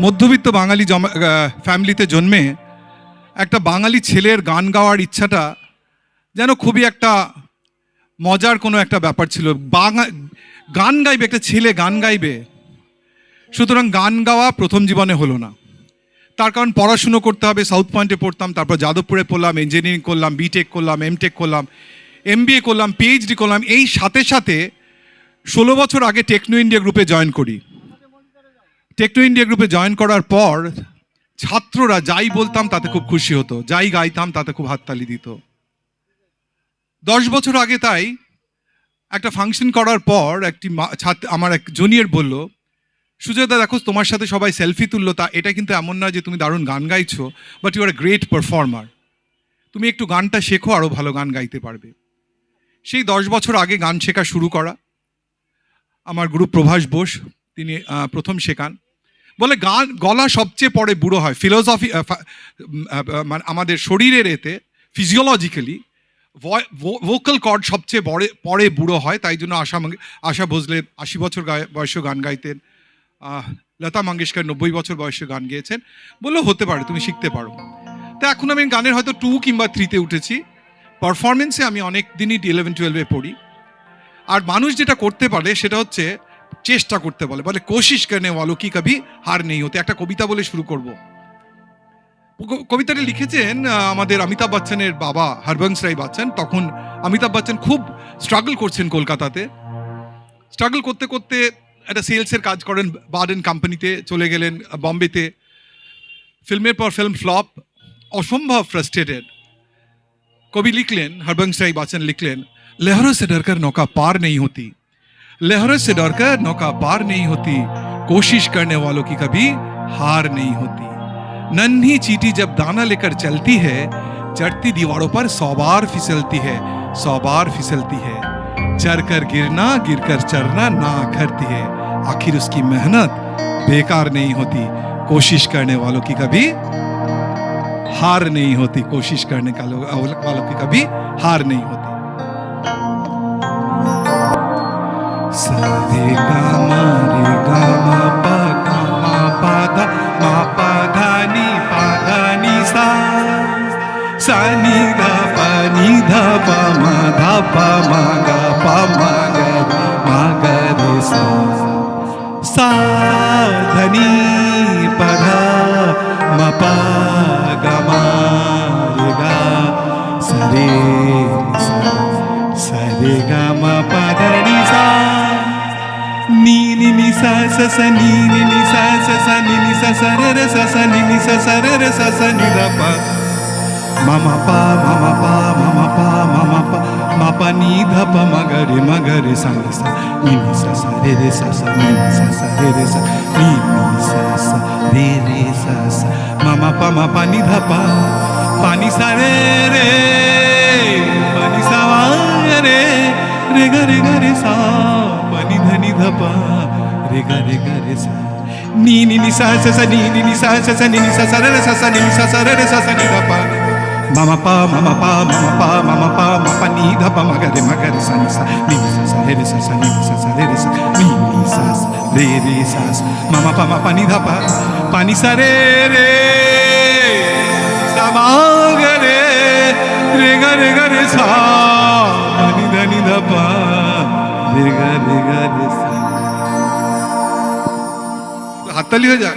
মধ্যবিত্ত বাঙালি ফ্যামিলিতে জন্মে একটা বাঙালি ছেলের গান গাওয়ার ইচ্ছাটা যেন খুবই একটা মজার কোনো একটা ব্যাপার ছিল। গান গাইবে, একটা ছেলে গান গাইবে, সুতরাং গান গাওয়া প্রথম জীবনে হলো না। তার কারণ পড়াশুনো করতে হবে সাউথ পয়েন্টে পড়তাম, তারপর যাদবপুরে পড়লাম ইঞ্জিনিয়ারিং করলাম বিটেক করলাম এমটেক করলাম এমবিএ করলাম পিএইচডি করলাম, এই সাথে সাথে ষোলো বছর আগে টেকনো ইন্ডিয়া গ্রুপে জয়েন করি। টেকনো ইন্ডিয়া গ্রুপে জয়েন করার পর ছাত্ররা যাই বলতাম তাতে খুব খুশি হতো, যাই গাইতাম তাতে খুব হাততালি দিত। দশ বছর আগে তাই একটা ফাংশন করার পর একটি আমার এক জুনিয়র বলল সুজয়দা দেখো তোমার সাথে সবাই সেলফি তুললো, তা এটা কিন্তু এমন নয় যে তুমি দারুণ গান গাইছো but you are great performer তুমি একটু গানটা শেখো আরও ভালো গান গাইতে পারবে। সেই দশ বছর আগে গান শেখা শুরু করা। আমার গুরু প্রভাস বোস তিনি প্রথম শেখান। বলে গান গলা সবচেয়ে পরে বুড়ো হয়। ফিলোসফি মানে আমাদের শরীরের এতে ফিজিওলজিক্যালি ভোকাল কর্ড সবচেয়ে বড়, পরে বুড়ো হয়। তাই জন্য আশা আশা ভোসলে আশি বছর বয়সে গান গাইতেন। লতা মঙ্গেশকর নব্বই বছর বয়সে গান গেয়েছেন। বলল, হতে পারে, তুমি শিখতে পারো। তা এখন আমি গানের হয়তো টু কিংবা থ্রিতে উঠেছি। পারফরমেন্সে আমি অনেক দিনই ইলেভেন টুয়েলভে পড়ি। আর মানুষ যেটা করতে পারে, সেটা হচ্ছে চেষ্টা করতে বলে বলে কোশিশ করনে ওয়ালো কি কবি হার নেই হতে একটা কবিতা বলে শুরু করব ক- কবিতাটা লিখেছেন আহ, আমাদের অমিতাভ বচ্চনের বাবা হরবংশ রায় বচ্চন তখন অমিতাভ বচ্চন খুব স্ট্রাগল করছেন কলকাতাতে স্ট্রাগল করতে করতে একটা সেলসের কাজ করেন বার্ডেন কোম্পানিতে চলে গেলেন আহ, বম্বেতে ফিল্মের পর ফিল্ম ফ্লপ অসম্ভব ফ্রাস্ট্রেটেড কবি লিখলেন হরবংশ রায় বচ্চন লিখলেন लहरों से डरकर नौका पार नहीं होती लहरों से डरकर नौका पार नहीं होती, कोशिश करने वालों की कभी हार नहीं होती। नन्ही चीटी जब दाना लेकर चलती है, चढ़ती दीवारों पर सौ बार फिसलती है, सौ बार फिसलती है। चढ़ कर गिरना गिर कर चढ़ना ना करती है। आखिर उसकी मेहनत बेकार नहीं होती, कोशिश करने वालों की कभी हार नहीं होती, कोशिश करने का वालों की कभी हार नहीं होती। సా ధని పధ మపా గమారుగా సరే సరే గమ పదని సా నీని ని స స నీని ని స స నిని స సరర స స నిని స సరర స స నిద ప. మమ పా మమ పా మమ పా మమ పా. పని ధప మగరి మగరి సని స నిని స స రే రే స స నిని స స రే రే స నిని స స రే. రే. స స మమ పమ పని ధప పని స రే రే పని స వా రే రే గ రే గ రే స పని ధని ధప రే గ రే గ రే స ni ni ni sa sa sa ni ni ni sa sa sa ni ma ga re sa ni sa ni ni sa sa re re sa sa ni ni sa sa re re sa ni ni sa sa re re sa sa mama pa ma pa ni dha pa pa ni sa re re sa ma ga re re ga re ga re sa pa ni dha ni dha pa re ga re ga re sa হাততালি হয়ে যাক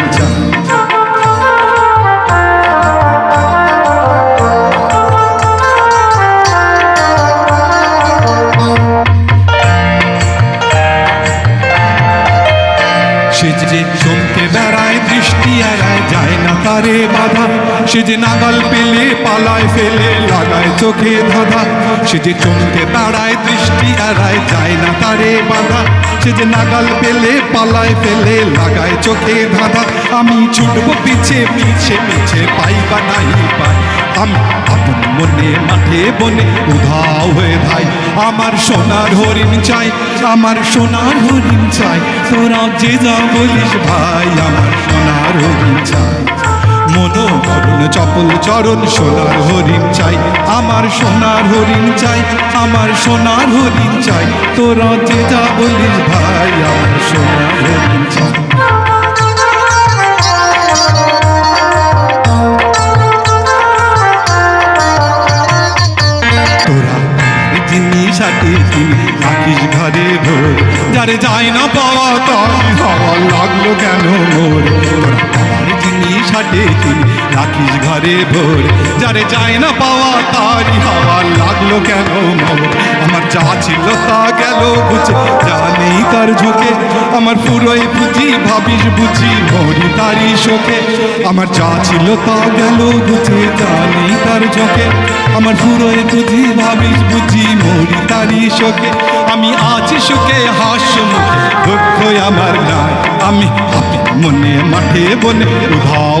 বাজে চমকে বেড়ায় দৃষ্টি এড়ায়, যায় না তারে বাধা। সে যে নাগাল পেলে, পালায়, ফেলে, লাগায় চোখে ধাঁধা। সে যে চমকে বেড়ায় দৃষ্টি এড়ায়, যায় না তারে বাধা। সে যে নাগাল পেলে, পালায়, ফেলে, লাগায় চোখে ধাঁধা। আমি ছুটবো পিছে পিছে পিছে পাইবা নাই পাই। আমি আপন মনে, মাঠে বনে উধাও হয়ে ধাই আমার সোনার হরিণ চাই, আমার সোনার হরিণ চাই। তোরা যে যা বলিস ভাই, আমার সোনার হরিণ চাই। মনোহরণ চপল, চরণ, সোনার হরিণ চাই। আমার সোনার হরিণ চাই, আমার সোনার হরিণ চাই। তোরা যে যা বলিস ভাই, আমার সোনার হরিণ চাই। রাখিস ঘরে ভোর। যারে যায় না পাওয়া তাই হওয়া লাগল কেন মোর? আমার জিনিস হাতে রাখিস ঘরে ভোর। যারে যায় না পাওয়া তারই হাওয়া। লাগল কেন আমার যা ছিল তা গেল বুঝে। যা নেই তার ঝোঁকে। আমার পুরোই বুঝি, ভাবিস বুঝি মরি তারি শোকে। আমার যা ছিল তা গেল বুঝে। যা নেই তার ঝোঁকে। আমার পুরোই বুঝি, ভাবিস বুঝি মরি তারই শোকে। আমি আছি সুখে, হাস্য দুঃখ আমার নাই। আমি মনে, মাঠে বনে। উধাও